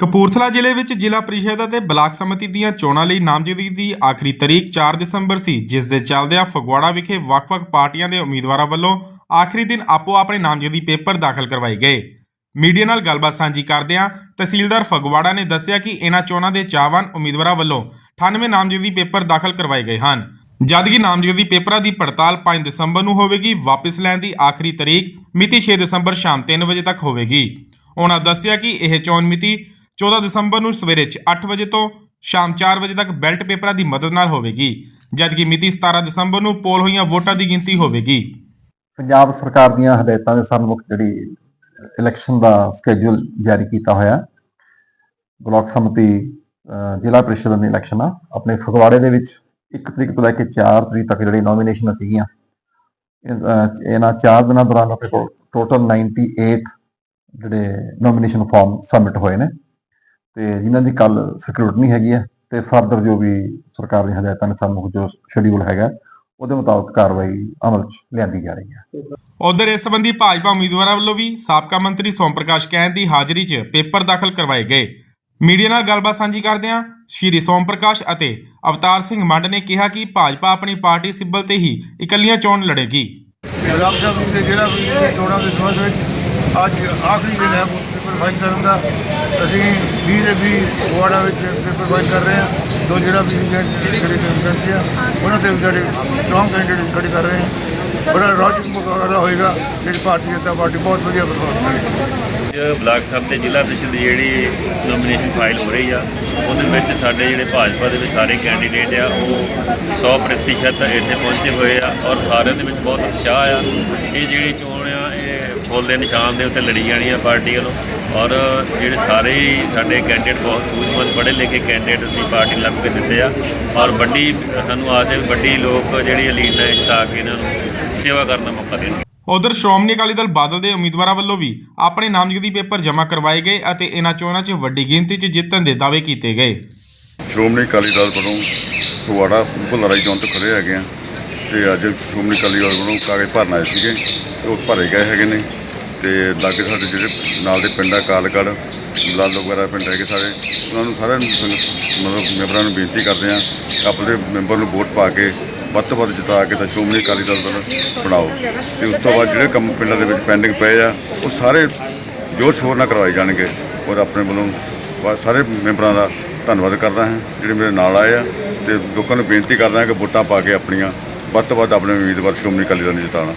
ਕਪੂਰਥਲਾ ਜ਼ਿਲ੍ਹੇ ਵਿੱਚ ਜ਼ਿਲ੍ਹਾ ਪ੍ਰੀਸ਼ਦ ਅਤੇ ਬਲਾਕ ਸਮਿਤੀ ਦੀਆਂ ਚੋਣਾਂ ਲਈ ਨਾਮਜ਼ਦਗੀ ਦੀ ਆਖਰੀ ਤਰੀਕ 4 ਦਸੰਬਰ ਸੀ, ਜਿਸ ਦੇ ਚੱਲਦਿਆਂ ਫਗਵਾੜਾ ਵਿਖੇ ਵੱਖ-ਵੱਖ ਪਾਰਟੀਆਂ ਦੇ ਉਮੀਦਵਾਰਾਂ ਵੱਲੋਂ ਆਖਰੀ ਦਿਨ ਆਪੋ ਆਪਣੇ ਨਾਮਜ਼ਦਗੀ ਪੇਪਰ ਦਾਖਲ ਕਰਵਾਏ ਗਏ। ਮੀਡੀਆ ਨਾਲ ਗੱਲਬਾਤ ਸਾਂਝੀ ਕਰਦਿਆਂ ਤਹਿਸੀਲਦਾਰ ਫਗਵਾੜਾ ਨੇ ਦੱਸਿਆ ਕਿ ਇਹਨਾਂ ਚੋਣਾਂ ਦੇ ਚਾਹਵਾਨ ਉਮੀਦਵਾਰਾਂ ਵੱਲੋਂ 98 ਨਾਮਜ਼ਦਗੀ ਪੇਪਰ ਦਾਖਲ ਕਰਵਾਏ ਗਏ ਹਨ। ਜਦਕਿ ਨਾਮਜ਼ਦਗੀ ਪੇਪਰਾਂ ਦੀ ਪੜਤਾਲ 5 ਦਸੰਬਰ ਨੂੰ ਹੋਵੇਗੀ, ਵਾਪਸ ਲੈਣ ਦੀ ਆਖਰੀ ਤਰੀਕ ਮਿਤੀ 6 ਦਸੰਬਰ ਸ਼ਾਮ 3 ਵਜੇ ਤੱਕ ਹੋਵੇਗੀ। ਉਹਨਾਂ ਦੱਸਿਆ ਕਿ ਇਹ ਚੋਣ ਮਿਤੀ 14 ਦਸੰਬਰ ਨੂੰ ਸਵੇਰੇ 8 ਵਜੇ ਤੋਂ ਸ਼ਾਮ 4 ਵਜੇ ਤੱਕ ਬੈਲਟ ਪੇਪਰਾਂ ਦੀ ਮਦਦ ਨਾਲ ਹੋਵੇਗੀ, ਜਦਕਿ ਮਿਤੀ 17 ਦਸੰਬਰ ਨੂੰ ਪੋਲ ਹੋਈਆਂ ਵੋਟਾਂ ਦੀ ਗਿਣਤੀ ਹੋਵੇਗੀ। ਪੰਜਾਬ ਸਰਕਾਰ ਦੀਆਂ ਹਦਾਇਤਾਂ ਦੇ ਸਨਮੁਖ ਜਿਹੜੀ ਇਲੈਕਸ਼ਨ ਦਾ ਸਕੇਜੂਲ ਜਾਰੀ ਕੀਤਾ ਹੋਇਆ, ਬਲਾਕ ਸਮਿਤੀ ਜ਼ਿਲ੍ਹਾ ਪ੍ਰੀਸ਼ਦ ਦੀ ਇਲੈਕਸ਼ਨ ਆ ਆਪਣੇ ਫਗਵਾੜੇ ਦੇ ਵਿੱਚ 1 ਤਰੀਕ ਤੋਂ ਲੈ ਕੇ 4 ਤਰੀਕ ਤੱਕ ਜਿਹੜੀ ਨੋਮੀਨੇਸ਼ਨ ਸੀਗੀਆਂ ਇਹਨਾਂ 4 ਦਿਨਾਂ ਦੌਰਾਨ ਆਪਣੇ ਕੋਲ ਟੋਟਲ 98 ਜਿਹੜੇ ਨੋਮੀਨੇਸ਼ਨ ਫਾਰਮ ਸਬਮਿਟ ਹੋਏ ਨੇ। ਤੇ ਜਿਨ੍ਹਾਂ ਦੀ ਕੱਲ ਸਕਰੂਟਨੀ ਹੈਗੀ ਹੈ ਤੇ ਫਰਦਰ ਜੋ ਵੀ ਸਰਕਾਰ ਦੀਆਂ ਹਦਾਇਤਾਂ ਦੇ ਸਨਮੁਖ ਜੋ ਸ਼ਡਿਊਲ ਹੈਗਾ ਉਹਦੇ ਮੁਤਾਬਕ ਕਾਰਵਾਈ ਅਮਲ 'ਚ ਲਿਆਂਦੀ ਜਾ ਰਹੀ ਹੈ ਉਧਰ ਇਸ ਸੰਬੰਧੀ ਭਾਜਪਾ ਉਮੀਦਵਾਰਾਂ ਵੱਲੋਂ ਵੀ ਸਾਬਕਾ ਮੰਤਰੀ ਸੋਮ ਪ੍ਰਕਾਸ਼ ਕੈਨ ਦੀ ਹਾਜ਼ਰੀ 'ਚ ਪੇਪਰ ਦਾਖਲ ਕਰਵਾਏ ਗਏ। ਮੀਡੀਆ ਨਾਲ ਗੱਲਬਾਤ ਸਾਂਝੀ ਕਰਦਿਆਂ ਸ਼੍ਰੀ ਸੋਮ ਪ੍ਰਕਾਸ਼ ਅਤੇ ਅਵਤਾਰ ਸਿੰਘ ਮੰਡ ਨੇ ਕਿਹਾ ਕਿ ਭਾਜਪਾ ਆਪਣੀ ਪਾਰਟੀ ਸਿੱਬਲ ਤੇ ਹੀ ਇਕੱਲੀਆਂ ਚੋਣ ਲੜੇਗੀ। ਪੰਜਾਬ ਸਾਹਿਬ ਦੇ ਜਿਹੜਾ ਵੀ ਚੋਣਾਂ ਦੇ ਸੰਬੰਧ ਵਿੱਚ ਅੱਜ ਆਖਰੀ ਦਿਨ ਹੈ ਪੇਪਰ ਫਾਈਲ ਕਰਨ ਦਾ। ਅਸੀਂ 20 ਦੇ 20 ਵਾਰਡਾਂ ਵਿੱਚ ਪੇਪਰ ਫਾਈਲ ਕਰ ਰਹੇ ਹਾਂ। ਦੋ ਜਿਹੜਾ ਵੀ ਜਿਹੜੇ ਵੈਕੈਂਸੀ ਆ, ਉਹਨਾਂ ਤੇ ਵੀ ਸਾਡੇ ਸਟਰੋਂਗ ਕੈਂਡੀਡੇਟ ਖੜੇ ਕਰ ਰਹੇ ਹਾਂ। ਬੜਾ ਰੌਚਕ ਮੁਕਾਬਲਾ ਹੋਏਗਾ। ਜਿਹੜੀ ਭਾਰਤੀ ਜਨਤਾ ਪਾਰਟੀ ਬਹੁਤ ਵਧੀਆ ਪਰਫਾਰਮ ਕਰੇਗੀ ਬਲਾਕ ਸਾਹਿਬ ਤੇ ਜ਼ਿਲ੍ਹਾ ਪ੍ਰੀਸ਼ਦ ਦੀ ਜਿਹੜੀ ਨੋਮੀਨੇਸ਼ਨ ਫਾਈਲ ਹੋ ਰਹੀ ਆ, ਉਹਦੇ ਵਿੱਚ ਸਾਡੇ ਜਿਹੜੇ ਭਾਜਪਾ ਦੇ ਵਿੱਚ ਸਾਰੇ ਕੈਂਡੀਡੇਟ ਆ, ਉਹ 100% ਇੱਥੇ ਪਹੁੰਚੇ ਹੋਏ ਆ ਔਰ ਸਾਰਿਆਂ ਦੇ ਵਿੱਚ ਬਹੁਤ ਉਤਸ਼ਾਹ ਆ। ਇਹ ਜਿਹੜੀ ਚੋਣ ਆ ਫੁੱਲ ਦੇ ਨਿਸ਼ਾਨ ਦੇ ਉੱਤੇ ਲੜੀ ਜਾਣੀ ਆ ਪਾਰਟੀ ਵੱਲੋਂ। ਔਰ ਜਿਹੜੇ ਸਾਰੇ ਹੀ ਸਾਡੇ ਕੈਂਡੀਡੇਟ ਬਹੁਤ ਸੂਝਵਾਨ ਪੜ੍ਹੇ ਲਿਖੇ ਕੈਂਡੀਡੇਟ ਅਸੀਂ ਪਾਰਟੀ ਲੱਭ ਕੇ ਦਿੱਤੇ ਆ। ਔਰ ਵੱਡੀ ਸਾਨੂੰ ਆਸ ਹੈ ਵੱਡੀ ਲੋਕ ਜਿਹੜੀ ਅਲੀਨ ਨੇ ਜਿਤਾ ਕੇ ਇਹਨਾਂ ਨੂੰ ਸੇਵਾ ਕਰਨ ਦਾ ਮੌਕਾ ਦੇਣ। ਉਧਰ ਸ਼੍ਰੋਮਣੀ ਅਕਾਲੀ ਦਲ ਬਾਦਲ ਦੇ ਉਮੀਦਵਾਰਾਂ ਵੱਲੋਂ ਵੀ ਆਪਣੇ ਨਾਮਜ਼ਦਗੀ ਪੇਪਰ ਜਮ੍ਹਾਂ ਕਰਵਾਏ ਗਏ ਅਤੇ ਇਹਨਾਂ ਚੋਣਾਂ 'ਚ ਵੱਡੀ ਗਿਣਤੀ 'ਚ ਜਿੱਤਣ ਦੇ ਦਾਅਵੇ ਕੀਤੇ ਗਏ। ਸ਼੍ਰੋਮਣੀ ਅਕਾਲੀ ਦਲ ਵੱਲੋਂ ਫਗਵਾੜਾ ਭੁੱਲਰਾਈ ਚੌਂਕ ਤੋਂ ਖੜੇ ਹੈਗੇ ਆ। ਤੇ ਅੱਜ ਸ਼੍ਰੋਮਣੀ ਅਕਾਲੀ ਦਲ ਵੱਲੋਂ ਕਾਗਜ਼ ਭਰਨ ਆਏ ਸੀਗੇ ਤੇ ਉਹ ਭਰੇ ਗਏ ਹੈਗੇ ਨੇ। ਤੇ ਲਾਗੇ ਸਾਡੇ ਜਿਹੜੇ ਨਾਲ ਦੇ ਪਿੰਡ ਆ, ਕਾਲਗੜ, ਲਾਲੋ ਵਗੈਰਾ ਪਿੰਡ ਹੈਗੇ ਸਾਰੇ, ਉਹਨਾਂ ਨੂੰ ਸਾਰਿਆਂ ਨੂੰ ਸੰਗਤ- ਮਤਲਬ ਮੈਂਬਰਾਂ ਨੂੰ ਬੇਨਤੀ ਕਰਦੇ ਆ ਆਪਣੇ ਮੈਂਬਰ ਨੂੰ ਵੋਟ ਪਾ ਕੇ ਵੱਧ ਤੋਂ ਵੱਧ ਜਿਤਾ ਕੇ ਤਾਂ ਸ਼੍ਰੋਮਣੀ ਅਕਾਲੀ ਦਲ ਵੱਲ ਬਣਾਓ। ਤੇ ਉਸ ਤੋਂ ਬਾਅਦ ਜਿਹੜੇ ਕੰਮ ਪਿੰਡਾਂ ਦੇ ਵਿੱਚ ਪੈਂਡਿੰਗ ਪਏ ਆ, ਉਹ ਸਾਰੇ ਜੋਰ ਸ਼ੋਰ ਨਾਲ ਕਰਵਾਏ ਜਾਣਗੇ ਔਰ ਆਪਣੇ ਵੱਲੋਂ ਵਾ- ਸਾਰੇ ਮੈਂਬਰਾਂ ਦਾ ਧੰਨਵਾਦ ਕਰਦਾ ਹਾਂ। ਜਿਹੜੇ ਮੇਰੇ ਨਾਲ ਆਏ ਆ ਤੇ ਲੋਕਾਂ ਨੂੰ ਬੇਨਤੀ ਕਰਦਾ ਹਾਂ ਕਿ ਵੋਟਾਂ ਪਾ ਕੇ ਆਪਣੀਆਂ ਵੱਧ ਤੋਂ ਵੱਧ ਆਪਣੇ ਉਮੀਦਵਾਰ ਸ਼੍ਰੋਮਣੀ ਅਕਾਲੀ ਦਲ ਨੂੰ ਜਿਤਾਉਣਾ।